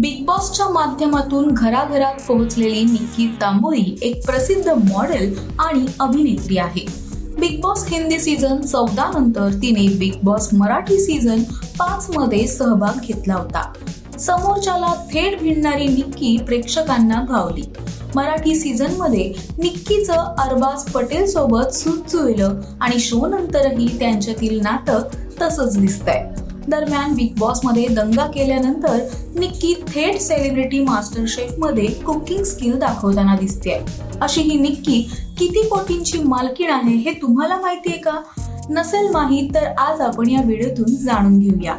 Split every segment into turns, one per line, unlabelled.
Big बॉसच्या माध्यमातून घराघरात पोहोचलेली निक्की तांबोळी एक प्रसिद्ध मॉडेल आणि अभिनेत्री आहे. बिग बॉस हिंदी सीझन चौदा नंतर तिने बिग बॉस मराठी सीझन पाच मध्ये सहभाग घेतला होता. समोरच्याला थेट भिडणारी निक्की प्रेक्षकांना भावली मराठी सीझनमध्ये निक्कीचं अरबाज पटेल सोबत सूत आणि शो नंतरही त्यांच्यातील नातं तसंच दिसतंय. दरम्यान बिग बॉसमध्ये दंगा केल्यानंतर निक्की थेट सेलिब्रिटी मास्टर शेफमध्ये कुकिंग स्किल दाखवताना दिसते अशी ही निक्की किती कोटींची मालकीण आहे हे तुम्हाला माहितीये का? नसेल माहीत तर आज आपण या व्हिडिओतून जाणून घेऊया.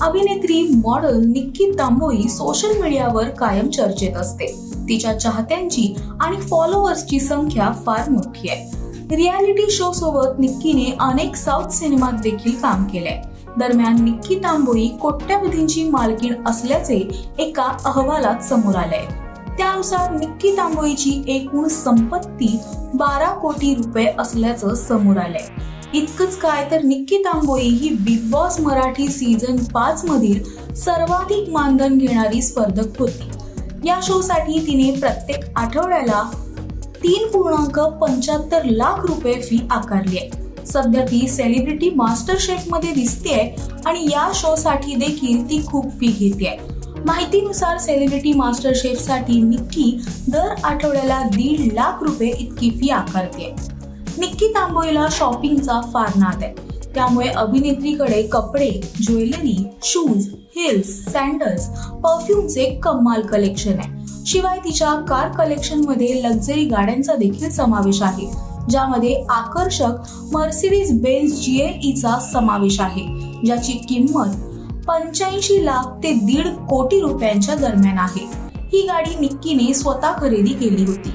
अभिनेत्री मॉडेल निक्की तांबोई सोशल मीडियावर कायम चर्चेत असते. तिच्या चाहत्यांची आणि फॉलोअर्सची संख्या फार मोठी आहे. रियालिटी शो सोबत निक्कीने अनेक साऊथ सिनेमात देखील काम केलंय. दरम्यान निक्की तांबोई कोट्यावधींची मालकीण असल्याचे एका अहवालात समोर आलंय. त्यानुसार निक्की तांबोईची एकूण संपत्ती बारा कोटी रुपये असल्याचं समोर आलंय. इतकंच काय तर निक्की तांबोई ही बिग बॉस मराठी सीझन पाच मधील सर्वाधिक मानधन घेणारी स्पर्धक होती. या शोसाठी तिने प्रत्येक आठवड्याला तीन पूर्णांक पंच्याहत्तर लाख रुपये फी आकारली आहे. सध्या ती सेलिब्रिटी मास्टर शेफमध्ये दिसतेय आणि या शो साठी देखील ती खूप फी घेते माहितीनुसार सेलिब्रिटी मास्टर शेफसाठी निक्की दर आठवड्याला दीड लाख रुपये इतकी फी आकारते निक्की तांबोईला शॉपिंगचा फार नाद आहे. त्यामुळे अभिनेत्रीकडे कपडे ज्वेलरी शूज हिल्स सँडल्स परफ्यूमचे कमाल कलेक्शन आहे. शिवाय तिच्या कार कलेक्शनमध्ये लक्झरी गाड्यांचा देखील समावेश आहे. ज्यामध्ये आकर्षक मर्सिडीज बेन्झ जीएलईचा समावेश आहे ज्याची किंमत पंच्याऐंशी लाख ते दीड कोटी रुपयांच्या दरम्यान आहे. ही गाडी निक्कीने स्वतः खरेदी केली होती.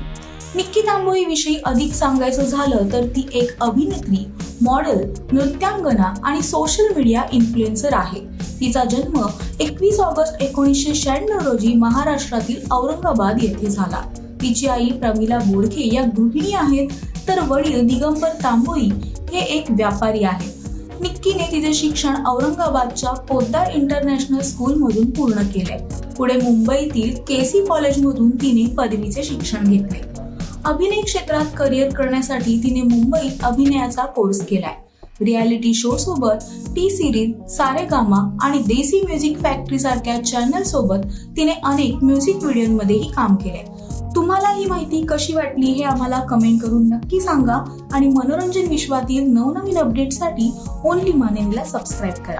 निक्की तांबोळी विषयी अधिक सांगायचं झालं तर ती एक अभिनेत्री मॉडेल नृत्यांगना आणि सोशल मीडिया इन्फ्लुएन्सर आहे. तिचा जन्म एकवीस ऑगस्ट एकोणीसशे शहाण्णव रोजी महाराष्ट्रातील औरंगाबाद येथे झाला. तिची आई प्रमिला बोडखे या गृहिणी आहेत तर वडील दिगंबर तांबोई हे एक व्यापारी आहेत. निक्कीने तिचे शिक्षण औरंगाबादच्या पोद्दार इंटरनॅशनल स्कूलमधून पूर्ण केले. पुढे मुंबईतील केसी कॉलेजमधून तिने पदवीचे शिक्षण घेतले. अभिनय क्षेत्रात करिअर करण्यासाठी तिने मुंबईत अभिनयाचा कोर्स केलाय. रियालिटी शो सोबत टी सिरीज सारेगामा आणि देसी म्युझिक फॅक्टरी सारख्या चॅनल सोबत तिने अनेक म्युझिक व्हिडिओमध्येही काम केले तुम्हाला ही माहिती कशी वाटली हे आम्हाला कमेंट करून नक्की सांगा आणि मनोरंजन विश्वातील नवनवीन अपडेटसाठी ओनली मानेला सबस्क्राईब करा.